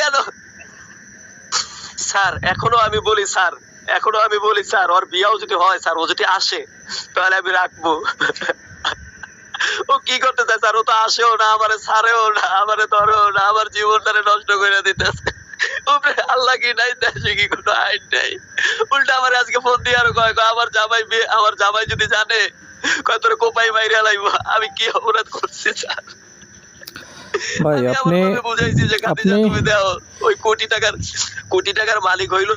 কেন? স্যার, এখনও আমি বলি, স্যার, এখনও আমি বলি, স্যার, ওর বিয়াও যদি হয়, স্যার, ও যদি আসে, তাহলে আমি রাখব। ও কি করতে চায়, স্যার, ও তো আসেও না না ধরেও না, আমার জীবনটারে নষ্ট করে আল্লাহ কি নাই, দেশে কি কোনো আইন নাই? উল্টা আমার আজকে ফোন দিয়ে আরও কয় আমার জামাই আমার জামাই যদি জানে, কয়, তোর কোপাই মাইরে লাইব, আমি কি অপরাধ করছি, স্যার? ভাই আপনি বুঝাইছি যে খাদিজা তুমি দাও ওই কোটি টাকার কোটি টাকার মালিক হইল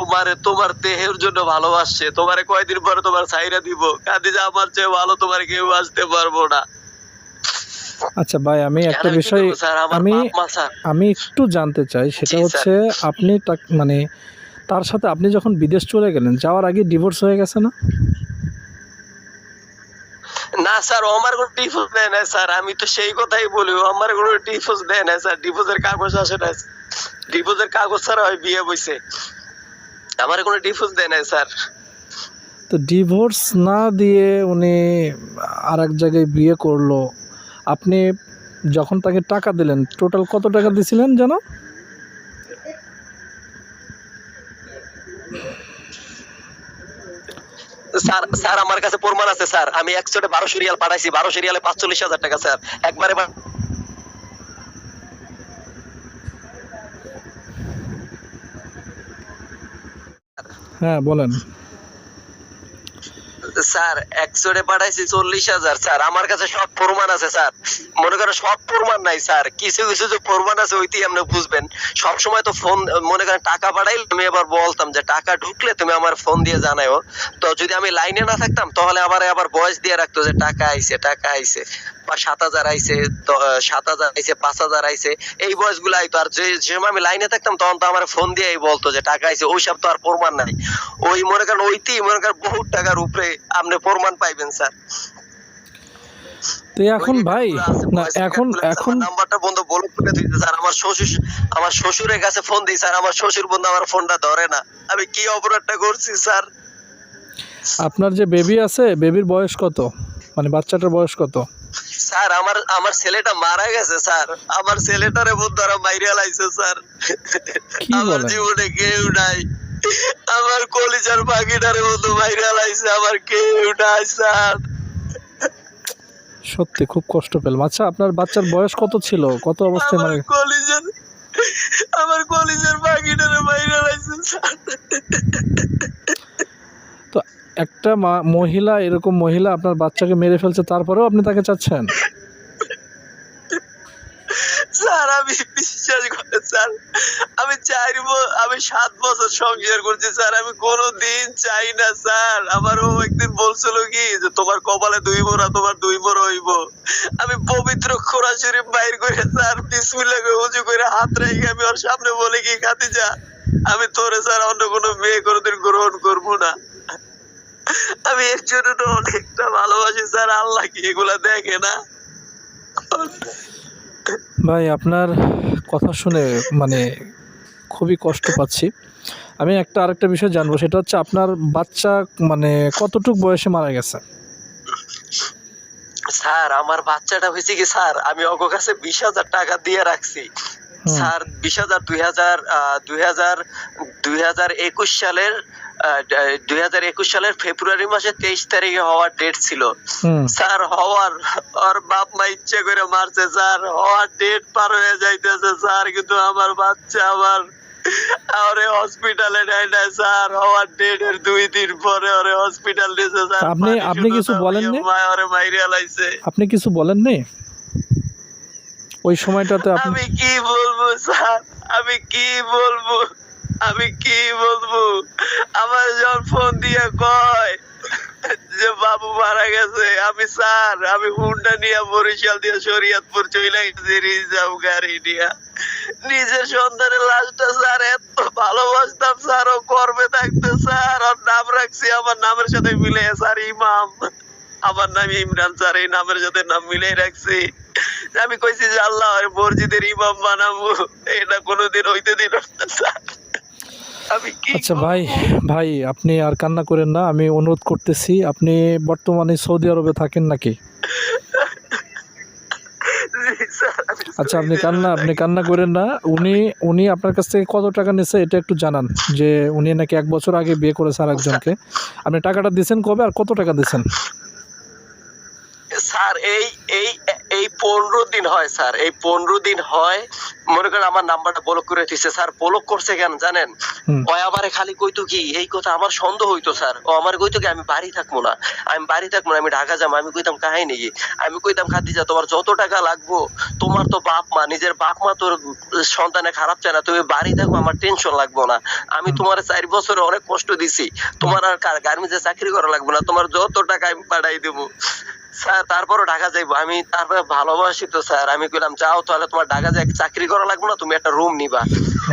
তোমার তোমার দেহের জন্য ভালোবাসছে। তোমারে কয়দিন পরে তোমার ছাইরা দিব। খাদিজা আমার চেয়ে ভালো তোমার কেউ আসতে পারব না। আচ্ছা ভাই আমি একটা বিষয় আমি আমি একটু জানতে চাই সেটা হচ্ছে আপনি মানে তার সাথে আপনি যখন বিদেশ চলে গেলেন যাওয়ার আগে ডিভোর্স হয়ে গেছে না? না, স্যার আমার কোনো ডিভোর্স দেয় না স্যার। আমি তো সেই কথাই বলি আমার কোনো ডিভোর্স দেয় না স্যার। ডিভোর্সের কাগজ আসে না ডিভোর্সের কাগজ ছাড়া হয় বিয়ে বইছে। আমার কোনো ডিভোর্স দেয় না স্যার। তো ডিভোর্স না দিয়ে উনি আর এক জায়গায় বিয়ে করল, আপনি যখন তাকে টাকা দিলেন, টোটাল কত টাকা দিয়েছিলেন জানো স্যার স্যার আমার কাছে প্রমাণ আছে স্যার। আমি একশোটে বারোশো রিয়াল পাঠাইছি। বারোশো রিয়ালে পাঁচচল্লিশ হাজার টাকা স্যার। একবারে হ্যাঁ বলেন। স্যার একশোটে পাঠাইছি চল্লিশ হাজার স্যার। আমার কাছে সব প্রমাণ আছে স্যার। মনে করেন সব প্রমাণ নাই, স্যার। কিছু কিছু যে প্রমাণ আছে ওইটাই আপনি বুঝবেন। সব সময় তো ফোন মনে করেন টাকা পাঠাইলে আমি এবার বলতাম যে, টাকা ঢুকলে তুমি আমার ফোন দিয়ে জানাও তো যদি আমি লাইনে না থাকতাম, তাহলে আবার আবার বয়স দিয়ে রাখতো যে, টাকা আইছে টাকা আইছে। বা সাত হাজার আইছে সাত হাজার আইছে, পাঁচ হাজার আইছে, এই বয়সগুলো আইতো। আর যে যে আমি লাইনে থাকতাম, তখন তো আমার ফোন দিয়েই বলতো যে, টাকা আইছে। ওইসব তো আর প্রমাণ নাই। ওই মনে করেন ওইতেই মনে করেন বহুত টাকার উপরে আপনি প্রমাণ পাইবেন, স্যার। তো এখন ভাই না এখন এখন নাম্বারটা বন্ধু করে দিতে স্যার আমার শ্বশুর আমার শ্বশুরের কাছে ফোন দিই স্যার আমার শ্বশুর বন্ধু আমার ফোনটা ধরে না। আমি কি অপরাধটা করছি স্যার? আপনার যে বেবি আছে বেবির বয়স কত? মানে বাচ্চাটার বয়স কত? স্যার আমার আমার ছেলেটা মারা গেছে স্যার। আমার ছেলেটারে বন্ধু আর মাইরিয়া লাইছে স্যার। আমার জীবনে কেউ নাই। আমার কলিজার পাখিটারে বন্ধু মাইরিয়া লাইছে আমার কেউ নাই স্যার। সত্যি খুব কষ্ট পেলাম। আচ্ছা আপনার বাচ্চার বয়স কত ছিল? কত অবস্থায় মানে মারা কলিজার আমার কলেজের পাখিটারে বাইরে তো একটা মহিলা এরকম মহিলা আপনার বাচ্চাকে মেরে ফেলছে তারপরেও আপনি তাকে চাচ্ছেন? স্যার, আমি বিশ্বাস স্যার, আমি আমি সাত বছর সংসার করছি, স্যার, আমি কোনো দিন চাই না, স্যার। আমার ও একদিন বলছিল কি, যে তোমার কপালে দুই তোমার দুই হইব। আমি পবিত্র খোরা শরীফ বাইর করে, স্যার, বিসমিল্লাহ করে উঁচু করে হাত রেখে আমি ওর সামনে বলে কি খাতি যা আমি তোরে, স্যার, অন্য কোনো মেয়ে কোনোদিন গ্রহণ করব না। আমি এর জন্য অনেকটা ভালোবাসি, স্যার, আল্লাহ কি এগুলা দেখে না? ভাই, আপনার কথা শুনে মানে খুবই কষ্ট পাচ্ছি আমি একটা আরেকটা বিষয় জানব, সেটা হচ্ছে আপনার বাচ্চা মানে কতটুক বয়সে মারা গেছে স্যার, আমার বাচ্চাটা হয়েছে কি স্যার, আমি অগো কাছে বিশ হাজার টাকা দিয়ে রাখছি। স্যার বিশ হাজার দুই হাজার দুই হাজার দুই হাজার একুশ সালের দুই হাজার একুশ সালের ফেব্রুয়ারি মাসের তেইশ তারিখে হওয়ার ডেট ছিল। স্যার হওয়ার ওর বাপ মা ইচ্ছে করে মারছে স্যার হওয়ার ডেট পার হয়ে যাইতেছে স্যার কিন্তু আমার বাচ্চা আমার ওরে হসপিটালে নেয় না স্যার হওয়ার ডেট এর দুই দিন পরে ওরে হসপিটাল নিয়েছে স্যার আপনি- আপনি কিছু না, বলেননি? ওই মা মাইরিয়া লাইছে। আপনি কিছু বলেননি? ওই সময়টাতে আমি কি বলব, স্যার? আমি কি বলব? আমি কি বলব? আমার যখন ফোন দিয়ে কয় যে বাবু মারা গেছে। আমি, স্যার, আমি হুন্ডা নিয়ে বরিশাল দিয়ে শরীয়তপুর চলে গেছি, রিজার্ভ গাড়ি নিয়ে। নিজের সন্তানের লাশটা, স্যার, এত ভালোবাসতাম, স্যার, ও করবে থাকতে, স্যার, ওর নাম রাখছি, আমার নামের সাথে মিলে, স্যার, ইমাম। আমার নাম ইমরান স্যার এই নামের সাথে নাম মিলাই রাখছি। আমি কইছি যে আল্লাহ মসজিদের ইমাম বানাবো। এটা কোনোদিন হইতে দিল না স্যার। আমি আচ্ছা ভাই ভাই আপনি আর কান্না করেন না আমি অনুরোধ করতেছি আপনি বর্তমানে সৌদি আরবে থাকেন নাকি? আচ্ছা আপনি কান্না আপনি কান্না করেন না। উনি উনি আপনার কাছ থেকে কত টাকা নিয়েছে এটা একটু জানান যে উনি নাকি এক বছর আগে বিয়ে করেছে আর একজনকে আপনি টাকাটা দিয়েছেন কবে আর কত টাকা দিয়েছেন? স্যার এই এই এই পনেরো দিন হয় স্যার। এই পনেরো দিন হয় মনে করেন আমার নাম্বারটা ব্লক করে দিচ্ছে স্যার ব্লক করছে কেন জানেন। ওই আবারে খালি কইতো কি এই কথা আমার সন্দেহ হইতো স্যার। ও আমার কইতো কি আমি বাড়ি থাকব না। আমি বাড়ি থাকব না আমি ঢাকা যাব আমি কইতাম কাহিনী কি? আমি কইতাম খাদিজা তোমার যত টাকা লাগবো তোমার তো বাপ মা নিজের বাপ মা তোর সন্তানে খারাপ চায় না তুমি বাড়ি থাকব আমার টেনশন লাগবো না। আমি তোমার চার বছরে অনেক কষ্ট দিছি। তোমার আর গার্মেন্টসে চাকরি করা লাগবে না তোমার যত টাকা আমি পাঠাই দেবো। স্যার তারপরও ঢাকা যাইবো। আমি তারপরে ভালোবাসি তো স্যার। আমি কইলাম যাও তাহলে তোমার ঢাকা যাই চাকরি করা লাগবে না তুমি একটা রুম নিবা।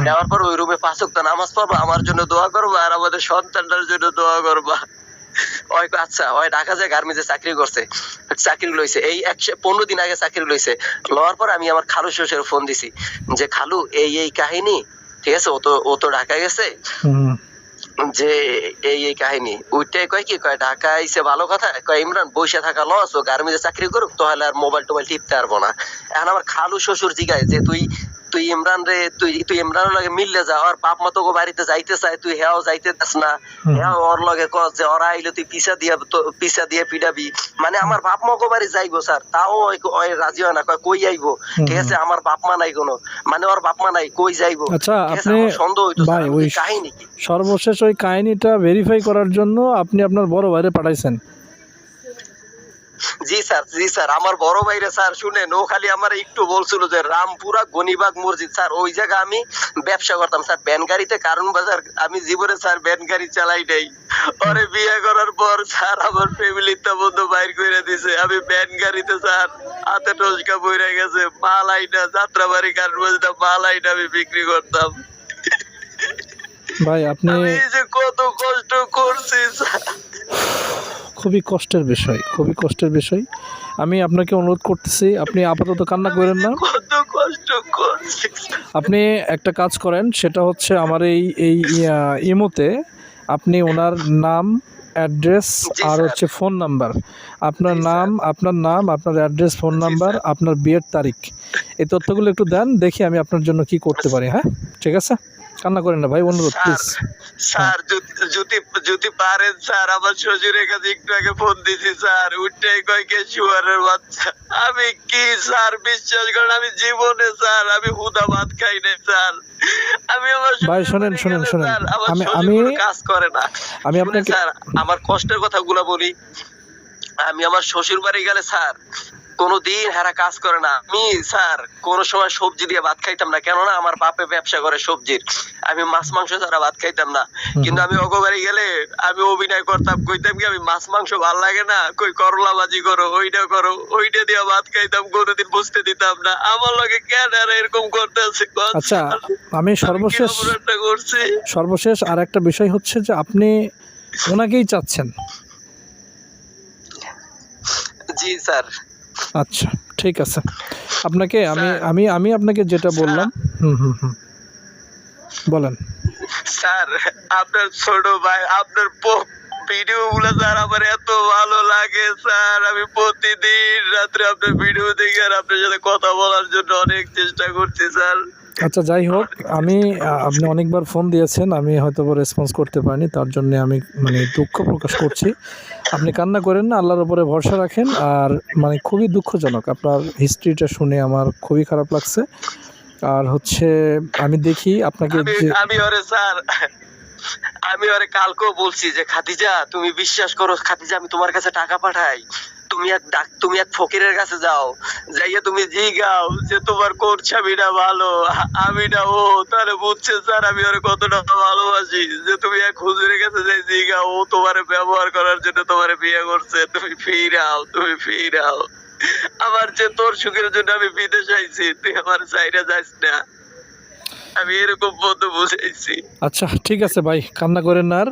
নেওয়ার পর ওই রুমে পাঁচ ওয়াক্ত নামাজ পড়বা আমার জন্য দোয়া করবা আর আমাদের সন্তানটার জন্য দোয়া করবা। ওই আচ্ছা ওই ঢাকা যায় গার্মেন্টসে চাকরি করছে চাকরি লইছে। এই একশো পনেরো দিন আগে চাকরি লইছে। লওয়ার পর আমি আমার খালু শ্বশুর ফোন দিছি যে খালু এই এই কাহিনী ঠিক আছে? ও তো ও তো ঢাকা গেছে। যে, এই এই কাহিনী। ওইটাই কয় কি কয় ঢাকা আইসে ভালো কথা? কয়, ইমরান বসে থাকা লস, ও গার্মেন্টে চাকরি করুক, তাহলে আর মোবাইল টোবাইল টিপতে পারব না। এখন আমার খালু শ্বশুর জিগায় যে, তুই তুই ইমরান রে তুই তুই ইমরানের লগে মিললে যা আর বাপ মা তোকে বাড়িতে যাইতে চায় তুই হেও যাইতে চাস না। হেও ওর লগে কস যে ওরা আইলে তুই পিছা দিয়া পিছা দিয়ে পিডাবি মানে আমার বাপ মা কো বাড়ি যাইবো স্যার। তাও ওই রাজি হয় না কয় কই আইবো? ঠিক আছে আমার বাপ মা নাই কোনো। মানে ওর বাপ মা নাই কই যাইবো? আচ্ছা, আপনি- সন্দেহ হইতো ভাই, স্যার, ওই কাহিনী কি? সর্বশেষ ওই কাহিনীটা ভেরিফাই করার জন্য আপনি আপনার বড় ভাইরে পাঠাইছেন। জি স্যার জি স্যার। আমার বড় ভাইরে স্যার শুনেন ও খালি আমার একটু বলছিল যে রামপুরা গনিবাগ মসজিদ। স্যার ওই জায়গা আমি ব্যবসা করতাম। স্যার ভ্যান গাড়িতে কারণ বাজার আমি জীবনে স্যার ভ্যান গাড়ি চালাই নাই। পরে বিয়ে করার পর স্যার আমার ফ্যামিলিতে বন্ধু বাইর করে দিছে। আমি ভ্যান গাড়িতে স্যার হাতে টসকা বইরে গেছে। মাল আইনা যাত্রাবাড়ি কারণ বাজারটা মাল আইনা আমি বিক্রি করতাম। ভাই আপনি আমি এই যে কত কষ্ট করছি স্যার। খুবই কষ্টের বিষয় খুবই কষ্টের বিষয়। আমি আপনাকে অনুরোধ করতেছি আপনি আপাতত কান্না করেন না। আপনি একটা কাজ করেন সেটা হচ্ছে আমার এই এই ইমোতে আপনি ওনার নাম অ্যাড্রেস আর হচ্ছে ফোন নাম্বার। আপনার নাম আপনার নাম আপনার অ্যাড্রেস ফোন নাম্বার আপনার বিয়ের তারিখ। এই তথ্যগুলো একটু দেন দেখি আমি আপনার জন্য কি করতে পারি হ্যাঁ? ঠিক আছে? কান্না করেন না ভাই অনুরোধ প্লিজ স্যার যদি যদি পারেন স্যার আমার শ্বশুরের কাছে একটু আগে ফোন দিছি স্যার। উঠটাই কয় কে শুয়ারের বাচ্চা? আমি কি স্যার বিশ্বাস করেন আমি জীবনে স্যার আমি হুদা ভাত খাই নাই স্যার। আমি আমার ভাই, শোনেন, শোনেন, শোনেন। আমি- আমি- কাজ করে না। আমি আপনাকে স্যার আমার কষ্টের কথাগুলো বলি। আমি আমার শ্বশুর বাড়ি গেলে স্যার কোনোদিন হারা কাজ করে না। আমি স্যার কোন সময় সবজি দিয়ে ভাত খাইতাম না। কেননা আমার বাপে ব্যবসা করে সবজির। আমি মাছ মাংস ছাড়া ভাত খাইতাম না। কিন্তু আমি অগো বাড়ি গেলে আমি অভিনয় করতাম কইতাম কি আমি মাছ মাংস ভালো লাগে না। কই করলা ভাজি করো ওইটা করো ওইটা দিয়ে ভাত খাইতাম কোনোদিন বুঝতে দিতাম না। আমার লগে কেন আর এরকম করতেছে? আচ্ছা আমি সর্বশেষ করছি? সর্বশেষ আর একটা বিষয় হচ্ছে যে আপনি ওনাকেই চাচ্ছেন। জি স্যার। আচ্ছা ঠিক আছে। আপনাকে আমি আমি আমি আপনাকে যেটা বললাম হুম হুম হুম। বলেন। স্যার আপনার ছোট ভাই আপনার ভিডিও গুলো স্যার আমার এত ভালো লাগে স্যার। আমি প্রতিদিন রাত্রে আপনার ভিডিও দেখে আর আপনার সাথে কথা বলার জন্য অনেক চেষ্টা করছি স্যার। আচ্ছা যাই হোক আমি আপনি অনেকবার ফোন দিয়েছেন আমি হয়তো রেসপন্স করতে পারিনি তার জন্য আমি মানে দুঃখ প্রকাশ করছি। আপনি কান্না করেন না আল্লাহর উপরে ভরসা রাখেন আর মানে খুবই দুঃখজনক। আপনার হিস্ট্রিটা শুনে আমার খুবই খারাপ লাগছে। আর হচ্ছে আমি দেখি আপনাকে আমি ওরে স্যার আমি ওরে কালকেও বলছি যে খাদিজা তুমি বিশ্বাস করো খাদিজা আমি তোমার কাছে টাকা পাঠাই। তুমি এক ডাক, তুমি এক ফকিরের কাছে যাও। যাইয়া তুমি জিগাও যে তোমার কোন স্বামীটা ভালো আমি না ও, তাহলে বুঝছে স্যার আমি ওরে কতটা ভালোবাসি। যে তুমি এক হুজুরের কাছে যাই জিগাও, ও তোমারে ব্যবহার করার জন্য তোমার বিয়ে করছে। তুমি ফিরাও তুমি ফিরাও। আমার যে তোর সুখের জন্য আমি বিদেশ আইছি, তুই আমার সাইডে যাইস না। আমি এরকম বন্ধু বুঝাইছি। আচ্ছা ঠিক আছে ভাই, কান্না করেন না আর।